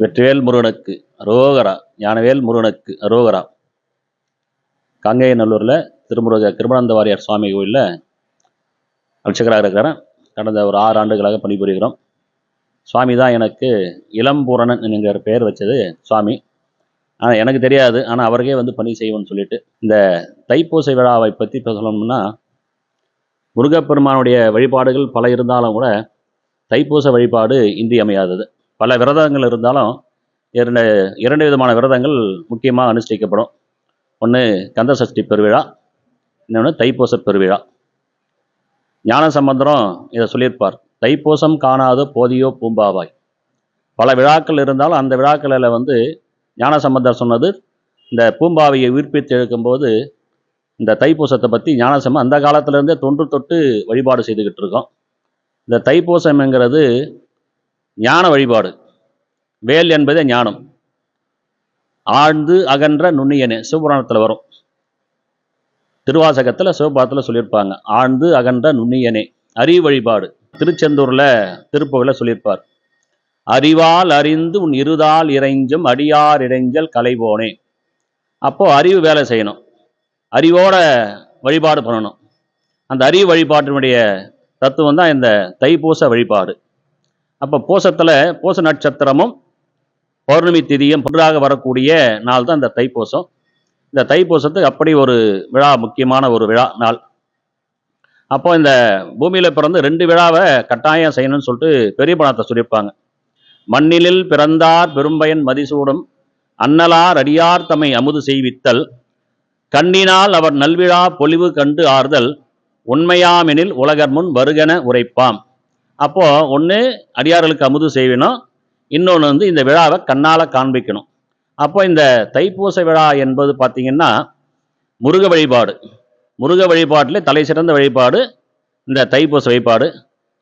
வெற்றிவேல் முருகனுக்கு அரோகரா ஞானவேல் முருகனுக்கு அரோகரா. காங்கேயநல்லூரில் திருமுருக கிருமணந்த வாரியார் சுவாமி கோயிலில் அர்ச்சகராக இருக்கிறேன் கடந்த ஒரு ஆறு ஆண்டுகளாக பணிபுரிகிறோம். சுவாமி தான் எனக்கு இளம்பூரணன் என்கிற பெயர் வச்சது சுவாமி. ஆனால் எனக்கு தெரியாது. ஆனால் அவருக்கே வந்து பணி செய்வோம்னு சொல்லிட்டு இந்த தைப்பூசை விழாவை பற்றி இப்போ சொல்லணும்னா முருகப்பெருமானுடைய வழிபாடுகள் பல இருந்தாலும் கூட தைப்பூச வழிபாடு இந்தியமையாதது பல விரதங்கள் இருந்தாலும் இரண்டு இரண்டு விதமான விரதங்கள் முக்கியமாக அனுஷ்டிக்கப்படும். ஒன்று கந்த சஷ்டி பெருவிழா இன்னொன்று தைப்பூச பெருவிழா. ஞான சம்பந்தரம் இதை சொல்லியிருப்பார். தைப்பூசம் காணாத போதியோ பூம்பாவாய். பல விழாக்கள் இருந்தாலும் அந்த விழாக்களில் வந்து ஞான சம்பந்தர் சொன்னது இந்த பூம்பாவையை உயிர்ப்பித்து எழுக்கும்போது இந்த தைப்பூசத்தை பற்றி ஞானசம்பம் அந்த காலத்திலேருந்தே தொன்று தொட்டு வழிபாடு செய்துக்கிட்டு இருக்கோம். இந்த தைப்பூசம்ங்கிறது ஞான வழிபாடு. வேல் என்பதே ஞானம். ஆழ்ந்து அகன்ற நுண்ணியனே சிவபுராணத்தில் வரும். திருவாசகத்தில் சிவபாத்தில் சொல்லியிருப்பாங்க. ஆழ்ந்து அகன்ற நுண்ணியனே அறிவு வழிபாடு. திருச்செந்தூரில் திருப்புகளை சொல்லியிருப்பார். அறிவால் அறிந்து உன் இருதால் இறைஞ்சும் அடியார் இறைஞ்சல் கலைவோனே அப்போது அறிவு வேலை செய்யணும். அறிவோட வழிபாடு பண்ணணும். அந்த அறிவு வழிபாட்டினுடைய தத்துவம் தான் இந்த தைப்பூச வழிபாடு. அப்போ பூசத்தில் பூச நட்சத்திரமும் பௌர்ணமி திதியும் ஒன்றாக வரக்கூடிய நாள் தான் இந்த தைப்பூசம். இந்த தைப்பூசத்துக்கு அப்படி ஒரு விழா முக்கியமான ஒரு விழா நாள். அப்போ இந்த பூமியில் பிறந்து ரெண்டு விழாவை கட்டாயம் செய்யணும்னு சொல்லிட்டு பெரிய பணத்தை சொல்லியிருப்பாங்க. மண்ணிலில் பிறந்தார் பெரும்பயன் மதிசூடும் அன்னலார் அடியார் தம்மை அமுது செய்வித்தல் கண்ணினால் அவர் நல்விழா பொலிவு கண்டு ஆறுதல் உண்மையாமெனில் உலகர் முன் வருகன உரைப்பாம். அப்போது ஒன்று அடியார்களுக்கு அமுது செய்வேணும் இன்னொன்று வந்து இந்த விழாவை கண்ணால் காண்பிக்கணும். அப்போ இந்த தைப்பூச விழா என்பது பார்த்திங்கன்னா முருக வழிபாடு. முருக வழிபாட்டில் தலை சிறந்த வழிபாடு இந்த தைப்பூச வழிபாடு.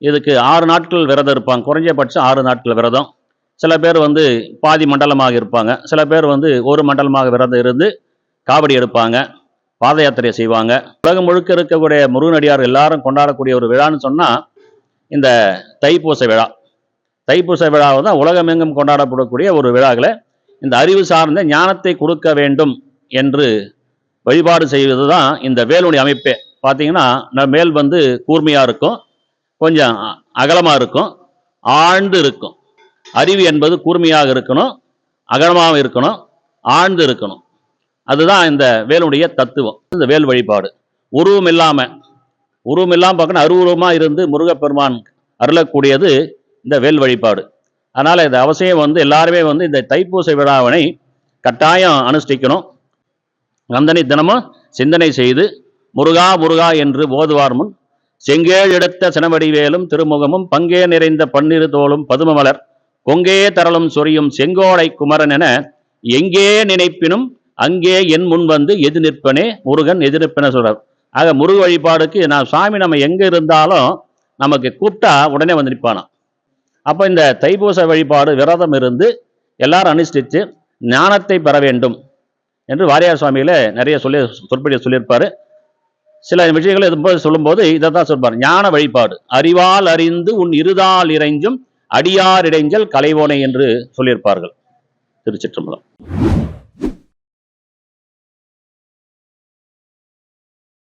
இதுக்கு ஆறு நாட்கள் விரதம் இருப்பாங்க குறைஞ்சபட்சம் ஆறு நாட்கள் விரதம். சில பேர் வந்து பாதி மண்டலமாக இருப்பாங்க சில பேர் வந்து ஒரு மண்டலமாக விரதம் இருந்து காவடி எடுப்பாங்க பாத யாத்திரை செய்வாங்க. உலகம் முழுக்க இருக்கக்கூடிய முருகனடியார் எல்லாரும் கொண்டாடக்கூடிய ஒரு விழான்னு சொன்னால் இந்த தைப்பூச விழா. தைப்பூச விழாவை தான் உலகமெங்கும் கொண்டாடப்படக்கூடிய ஒரு விழாவில் இந்த அறிவு சார்ந்த ஞானத்தை கொடுக்க வேண்டும் என்று வழிபாடு செய்வது தான் இந்த வேலுடைய அமைப்பே. பார்த்தீங்கன்னா மேல் வந்து கூர்மையாக இருக்கும் கொஞ்சம் அகலமாக இருக்கும் ஆழ்ந்து இருக்கும். அறிவு என்பது கூர்மையாக இருக்கணும் அகலமாக இருக்கணும் ஆழ்ந்து இருக்கணும். அதுதான் இந்த வேலுடைய தத்துவம் இந்த வேல் வழிபாடு. உருவம் இல்லாமல் உருவம் இல்லாமல் பார்க்கணும். அருவுருவமாக இருந்து முருகப்பெருமான் அருளக்கூடியது இந்த வேல் வழிபாடு. அதனால் இது அவசியம் வந்து எல்லாருமே வந்து இந்த தைப்பூச விழாவினை கட்டாயம் அனுஷ்டிக்கணும். நந்தனை தினமும் சிந்தனை செய்து முருகா முருகா என்று ஓதுவார் முன் செங்கேழ் எடுத்த சினவடிவேலும் திருமுகமும் பங்கே நிறைந்த பன்னிரு தோளும் பதுமமலர் கொங்கே தரலும் சொரியும் செங்கோடை குமரன் என எங்கே நினைப்பினும் அங்கே என் முன் வந்து எதிர் நிற்பனே முருகன் எதிர்நிற்பன சொல்றார். ஆக முருக வழிபாடுக்கு நான் சாமி நம்ம எங்கே இருந்தாலும் நமக்கு கூப்பிட்டா உடனே வந்து நிற்பானாம் அப்போ இந்த தைப்பூச வழிபாடு விரதம் இருந்து எல்லாரும் அனுஷ்டித்து ஞானத்தை பெற வேண்டும் என்று வாரியார் சுவாமியில் நிறைய சொல்லி சொற்படியை சொல்லியிருப்பார். சில விஷயங்களை இது சொல்லும்போது இதை தான் சொல்வார். ஞான வழிபாடு. அறிவால் அறிந்து உன் இருதால் இறைஞ்சும் அடியார் இடைஞ்சல் கலைவோனை என்று சொல்லியிருப்பார்கள் திருச்சிற்றம்பலம்.